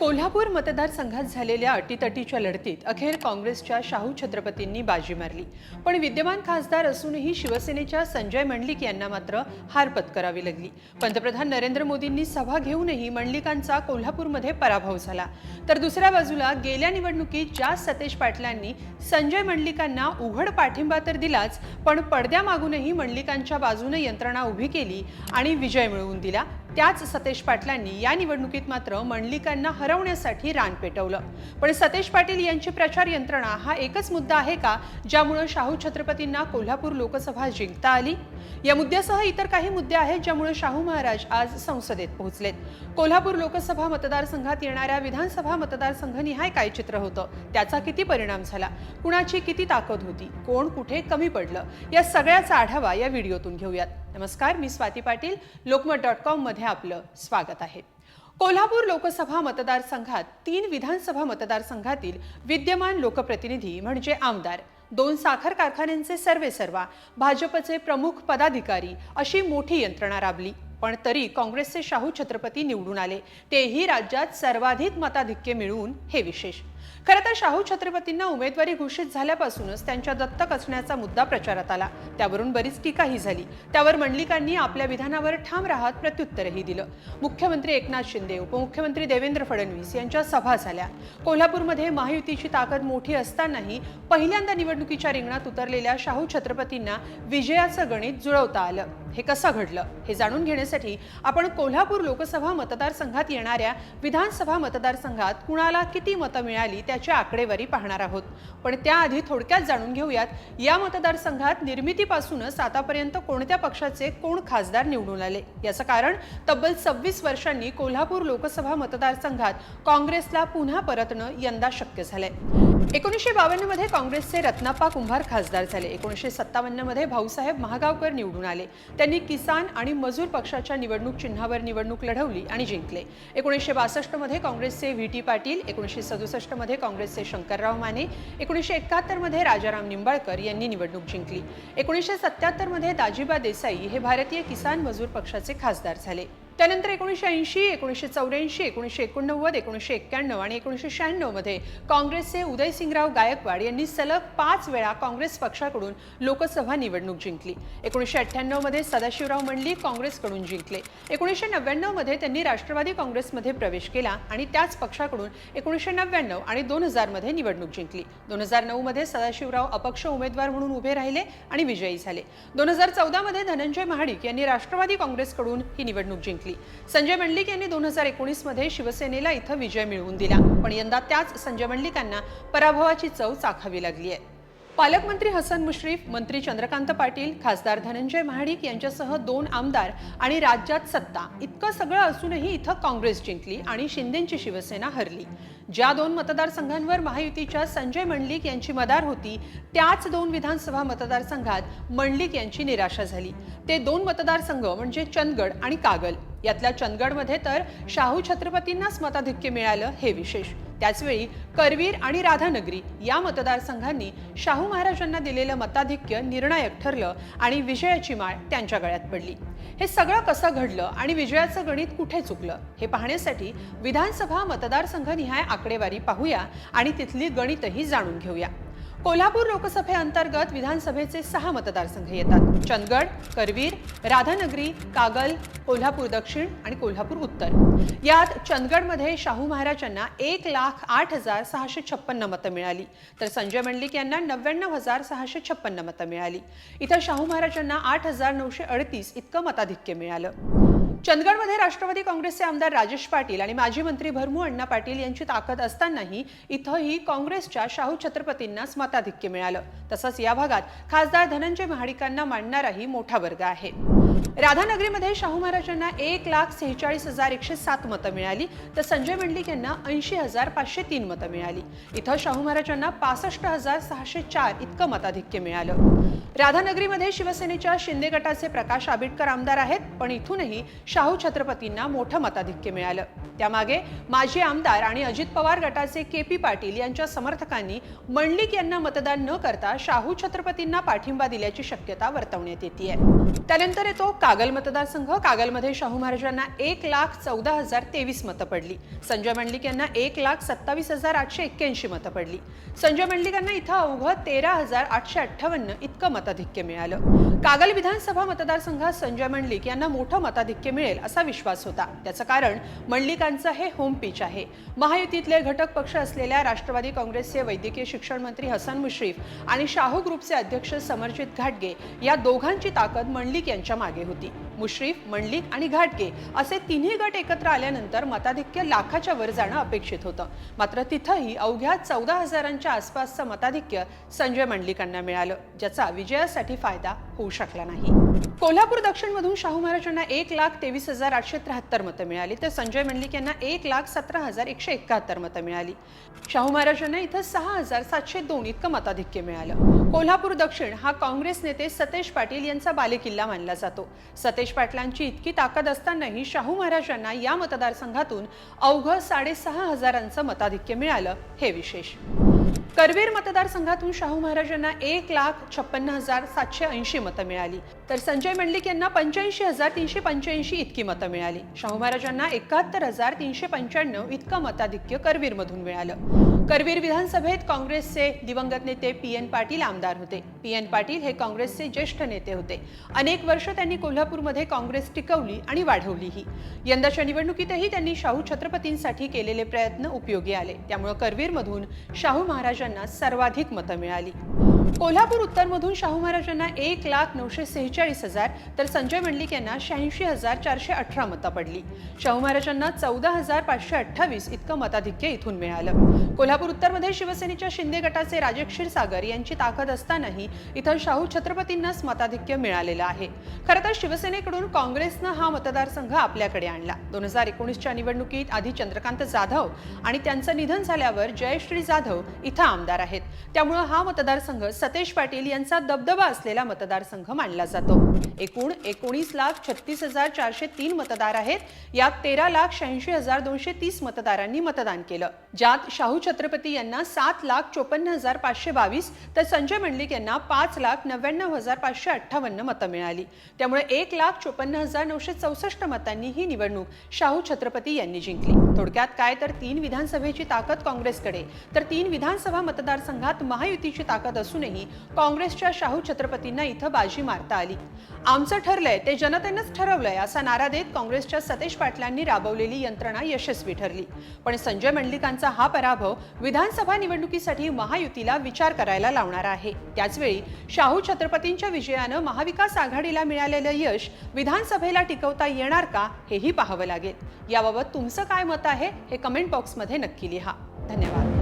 कोल्हापूर मतदारसंघात झालेल्या अटीतटीच्या लढतीत अखेर काँग्रेसच्या शाहू छत्रपतींनी बाजी मारली. पण विद्यमान खासदार असूनही शिवसेनेच्या संजय मंडलिक यांना मात्र हार पत्करावी लागली. पंतप्रधान नरेंद्र मोदींनी सभा घेऊनही मंडलिकांचा कोल्हापूरमध्ये पराभव झाला. तर दुसऱ्या बाजूला गेल्या निवडणुकीत ज्या सतेज पाटलांनी संजय मंडलिकांना उघड पाठिंबा तर दिलाच पण पडद्यामागूनही मंडलिकांच्या बाजूने यंत्रणा उभी केली आणि विजय मिळवून दिला त्याच सतेज पाटलांनी या निवडणुकीत मात्र मंडलिकांना हरवण्यासाठी रान पेटवलं. पण सतेज पाटील यांची प्रचार यंत्रणा हा एकच मुद्दा आहे का ज्यामुळे शाहू छत्रपतींना कोल्हापूर लोकसभा जिंकता आली? या मुद्द्यासह इतर काही मुद्दे आहेत ज्यामुळे शाहू महाराज आज संसदेत पोहोचलेत. कोल्हापूर लोकसभा मतदारसंघात येणाऱ्या विधानसभा मतदारसंघनिहाय काय चित्र होतं. त्याचा किती परिणाम झाला? कुणाची किती ताकद होती? कोण कुठे कमी पडलं? या सगळ्याचा आढावा या व्हिडिओतून घेऊयात. नमस्कार मी स्वाती पाटील. लोकमत डॉट कॉममध्ये आपलं स्वागत आहे. कोल्हापूर लोकसभा मतदारसंघात तीन विधानसभा मतदारसंघातील विद्यमान लोकप्रतिनिधी म्हणजे आमदार दोन साखर कारखान्यांचे सर्वेसर्वा भाजपचे प्रमुख पदाधिकारी अशी मोठी यंत्रणा राबली. पण तरी काँग्रेसचे शाहू छत्रपती निवडून आले. तेही राज्यात सर्वाधिक मताधिक्य मिळवून हे विशेष. खरं तर शाहू छत्रपतींना उमेदवारी घोषित झाल्यापासूनच त्यांच्या दत्तक असण्याचा मुद्दा प्रचारात आला. त्यावरून बरीच टीकाही झाली. त्यावर मंडलिकांनी आपल्या विधानावर ठाम राहत प्रत्युत्तरही दिलं. मुख्यमंत्री एकनाथ शिंदे उपमुख्यमंत्री देवेंद्र फडणवीस यांच्या सभा झाल्या. कोल्हापूरमध्ये महायुतीची ताकद मोठी असतानाही पहिल्यांदा निवडणुकीच्या रिंगणात उतरलेल्या शाहू छत्रपतींना विजयाचं गणित जुळवता आलं. हे कसं घडलं हे जाणून घेण्यासाठी आपण कोल्हापूर लोकसभा मतदारसंघात येणाऱ्या विधानसभा मतदारसंघात कुणाला किती मतं मिळाली? त्याची आकडेवारी पाहणार आहोत. पण त्याआधी थोडक्यात जाणून घेऊयात या मतदारसंघात निर्मितीपासूनच आतापर्यंत कोणत्या पक्षाचे कोण खासदार निवडून आले? याचं कारण तब्बल सव्वीस वर्षांनी कोल्हापूर लोकसभा मतदारसंघात काँग्रेसला पुन्हा परतणं यंदा शक्य झालंय. एकोणीसशे बावन्नमध्ये काँग्रेसचे रत्नाप्पा कुंभार खासदार झाले. एकोणीसशे सत्तावन्नमध्ये भाऊसाहेब महागावकर निवडून आले. त्यांनी किसान आणि मजूर पक्षाच्या निवडणूक चिन्हावर निवडणूक लढवली आणि जिंकले. एकोणीसशे बासष्टमध्ये काँग्रेसचे व्ही टी पाटील एकोणीसशे सदुसष्टमध्ये काँग्रेसचे शंकरराव माने एकोणीसशे एकाहत्तरमध्ये राजाराम निंबाळकर यांनी निवडणूक जिंकली. एकोणीसशे सत्याहत्तरमध्ये दाजीबा देसाई हे भारतीय किसान मजूर पक्षाचे खासदार झाले. त्यानंतर एकोणीसशे ऐंशी एकोणीसशे चौऱ्याऐंशी एकोणीसशे एकोणनव्वद एकोणीसशे एक्क्याण्णव आणि एकोणीसशे शहाण्णवमध्ये काँग्रेसचे उदयसिंगराव गायकवाड यांनी सलग पाच वेळा काँग्रेस पक्षाकडून लोकसभा निवडणूक जिंकली. एकोणीसशे अठ्ठ्याण्णवमध्ये सदाशिवराव मंडली काँग्रेसकडून जिंकले. एकोणीसशे नव्याण्णवमध्ये त्यांनी राष्ट्रवादी काँग्रेसमध्ये प्रवेश केला आणि त्याच पक्षाकडून एकोणीसशे नव्याण्णव आणि दोन हजारमध्ये निवडणूक जिंकली. दोन हजार नऊमध्ये सदाशिवराव अपक्ष उमेदवार म्हणून उभे राहिले आणि विजयी झाले. दोन हजार चौदामध्ये धनंजय महाडिक यांनी राष्ट्रवादी काँग्रेसकडून ही निवडणूक जिंकली. संजय मंडलिक यांनी दोन हजार एकोणीसमध्ये शिवसेनेला इथं विजय मिळवून दिला. पण यंदा त्याच संजय मंडलिकांना पराभवाची चव चाखावी लागली आहे. पालकमंत्री हसन मुश्रीफ मंत्री चंद्रकांत पाटील खासदार धनंजय महाडिक यांच्यासह दोन आमदार आणि राज्यात सत्ता इतकं सगळं असूनही इथं काँग्रेस जिंकली आणि शिंदेची शिवसेना हरली. ज्या दोन मतदारसंघांवर महायुतीच्या संजय मंडलिक यांची मदार होती त्याच दोन विधानसभा मतदारसंघात मंडलिक यांची निराशा झाली. ते दोन मतदारसंघ म्हणजे चंदगड आणि कागल. यातल्या चंदगडमध्ये तर शाहू छत्रपतींनाच मताधिक्य मिळालं हे विशेष. त्याचवेळी करवीर आणि राधानगरी या मतदारसंघांनी शाहू महाराजांना दिलेलं मताधिक्य निर्णायक ठरलं आणि विजयाची माळ त्यांच्या गळ्यात पडली. हे सगळं कसं घडलं आणि विजयाचं गणित कुठे चुकलं हे पाहण्यासाठी विधानसभा मतदारसंघनिहाय आकडेवारी पाहूया आणि तिथली गणितही जाणून घेऊया. कोल्हापूर लोकसभेअंतर्गत विधानसभेचे सहा मतदारसंघ येतात. चंदगड करवीर राधानगरी कागल कोल्हापूर दक्षिण आणि कोल्हापूर उत्तर. यात चंदगडमध्ये शाहू महाराजांना एक लाख आठ हजार सहाशे छप्पन्न मतं मिळाली. तर संजय मंडलिक यांना नव्याण्णव हजार सहाशे छप्पन्न मतं मिळाली. इथं शाहू महाराजांना आठ हजार नऊशे अडतीस इतकं मताधिक्य मिळालं. चंदगडमध्ये राष्ट्रवादी काँग्रेसचे आमदार राजेश पाटील आणि माजी मंत्री भरमू अण्णा पाटील यांची ताकद असतानाही इथंही काँग्रेसच्या शाहू छत्रपतींनाच मताधिक्य मिळालं. तसंच या भागात खासदार धनंजय महाडिकांना मांडणाराही मोठा वर्ग आहे. राधानगरीमध्ये शाहू महाराजांना एक लाख सेहेचाळीस हजार एकशे सात मतं मिळाली तर संजय मंडलिक यांना ऐंशी हजार पाचशे तीन मतं मिळाली. इथं शाहू महाराजांना पासष्ट हजार सहाशे चार इतकं मताधिक्य मिळालं. राधानगरीमध्ये शिवसेनेच्या शिंदे गटाचे प्रकाश आबिटकर आमदार आहेत पण इथूनही शाहू छत्रपतींना मोठं मताधिक्य मिळालं. त्यामागे माजी आमदार आणि अजित पवार गटाचे के पी पाटील यांच्या समर्थकांनी मंडलिक यांना मतदान न करता शाहू छत्रपतींना पाठिंबा दिल्याची शक्यता वर्तवण्यात येते त्यानंतर येतो तो कागल मतदारसंघ कागलमध्ये शाहू महाराजांना एक लाख चौदा हजार तेवीस मतं पडली. संजय मंडलिक यांना एक लाख सत्तावीस हजार आठशे एक्क्याऐंशी मतं पडली. संजय मंडलिक यांना इथं अवघं तेरा हजार आठशे अठ्ठावन्न इतकं मताधिक्य मिळालं. कागल विधानसभा मतदारसंघात संजय मंडलिक यांना मोठं मताधिक्य मिळेल असा विश्वास होता. त्याचं कारण मंडलिकांचं हे होम पिच आहे. महायुतीतले घटक पक्ष असलेल्या राष्ट्रवादी काँग्रेसचे वैद्यकीय शिक्षण मंत्री हसन मुश्रीफ आणि शाहू ग्रुपचे अध्यक्ष समरजित घाटगे या दोघांची ताकद मंडलिक यांच्या मागे होती. मुश्रीफ मंडलिक आणि घाटगे असे तिन्ही गट एकत्र आल्यानंतर मताधिक्य लाखाच्या वर जाणं अपेक्षित होतं. मात्र तिथंही अवघ्या चौदा हजारांच्या आसपासचं मताधिक्य संजय मंडलिकांना मिळालं ज्याचा विजयासाठी फायदा होऊ शकला नाही. कोल्हापूर दक्षिणमधून शाहू महाराजांना एक लाख तेवीस हजार आठशे त्र्याहत्तर मतं मिळाली. तर संजय मंडलिक यांना एक लाख सतरा हजार एकशे एकाहत्तर मतं मिळाली. शाहू महाराजांना इथं सहा हजार सातशे दोन इतकं मताधिक्य मिळालं. कोल्हापूर दक्षिण हा काँग्रेस नेते सतेज पाटील यांचा बालेकिल्ला मानला जातो. सतेज पाटलांची इतकी ताकद असतानाही शाहू महाराजांना या मतदारसंघातून अवघं साडेसहा हजारांचं मताधिक्य मिळालं. हे विशेष. करवीर मतदारसंघातून शाहू महाराजांना एक लाख छप्पन्न हजार सातशे ऐंशी मतं मिळाली. तर संजय मंडलिक यांना पंच्याऐंशी हजार तीनशे पंच्याऐंशी इतकी मतं मिळाली. शाहू महाराजांना एकाहत्तर हजार तीनशे पंच्याण्णव इतकं मताधिक्य करवीरमधून मिळालं. करवीर विधानसभेत काँग्रेसचे दिवंगत नेते पी एन पाटील आमदार होते. पी एन पाटील हे काँग्रेसचे ज्येष्ठ नेते होते. अनेक वर्ष त्यांनी कोल्हापूरमध्ये काँग्रेस टिकवली आणि वाढवलीही. यंदाच्या निवडणुकीतही त्यांनी शाहू छत्रपतींसाठी केलेले प्रयत्न उपयोगी आले. त्यामुळे करवीरमधून शाहू महाराजांना सर्वाधिक मतं मिळाली. कोल्हापूर उत्तरमधून शाहू महाराजांना एक लाख नऊशे सेहेचाळीस हजार तर संजय मंडलिक यांना शहाऐंशी हजार चारशे अठरा मतं पडली. शाहू महाराजांना चौदा हजार पाचशे अठ्ठावीस इतकं मताधिक्य इथून मिळालं. कोल्हापूर उत्तरमध्ये शिवसेनेच्या शिंदे गटाचे राजे क्षीरसागर यांची ताकद असतानाही इथं शाहू छत्रपतींनाच मताधिक्य मिळालेलं आहे. खरं तर शिवसेनेकडून काँग्रेसनं हा मतदारसंघ आपल्याकडे आणला. दोन हजार एकोणीसच्या निवडणुकीत आधी चंद्रकांत जाधव आणि त्यांचं निधन झाल्यावर जयश्री जाधव इथं आमदार आहेत. त्यामुळं हा मतदारसंघ सतेज पाटील यांचा दबदबा असलेला मतदारसंघ मानला जातो. एकूण एकोणीस लाख छत्तीस हजार चारशे तीन मतदार आहेत. यात तेरा लाख शहाऐंशी हजार दोनशे तीस मतदारांनी मतदान केलं. ज्यात शाहू छत्रपती यांना सात लाख चोपन्न हजार पाचशे बावीस तर संजय मंडलिक यांना पाच लाख नव्याण्णव हजार पाचशे अठ्ठावन्न मतं मिळाली. त्यामुळे एक लाख चोपन्न हजार नऊशे चौसष्ट मतांनी ही निवडणूक शाहू छत्रपती यांनी जिंकली. थोडक्यात काय तर तीन विधानसभेची ताकद काँग्रेसकडे. तर तीन विधानसभा मतदारसंघात महायुतीची ताकद असूनही काँग्रेसच्या शाहू छत्रपतींना इथं बाजी मारता आली. आमचं ठरलंय ते जनतेनंच ठरवलंय असा नारा देत काँग्रेसच्या सतेज पाटलांनी राबवलेली यंत्रणा यशस्वी ठरली. पण संजय मंडलिकांचा हा पराभव विधानसभा निवडणुकीसाठी महायुतीला विचार करायला लावणार आहे. त्याचवेळी शाहू छत्रपतींच्या विजयानं महाविकास आघाडीला मिळालेलं यश विधानसभेला टिकवता येणार का हेही पाहावं लागेल. याबाबत तुमचं काय मत आहे हे कमेंट बॉक्समध्ये नक्की लिहा. धन्यवाद.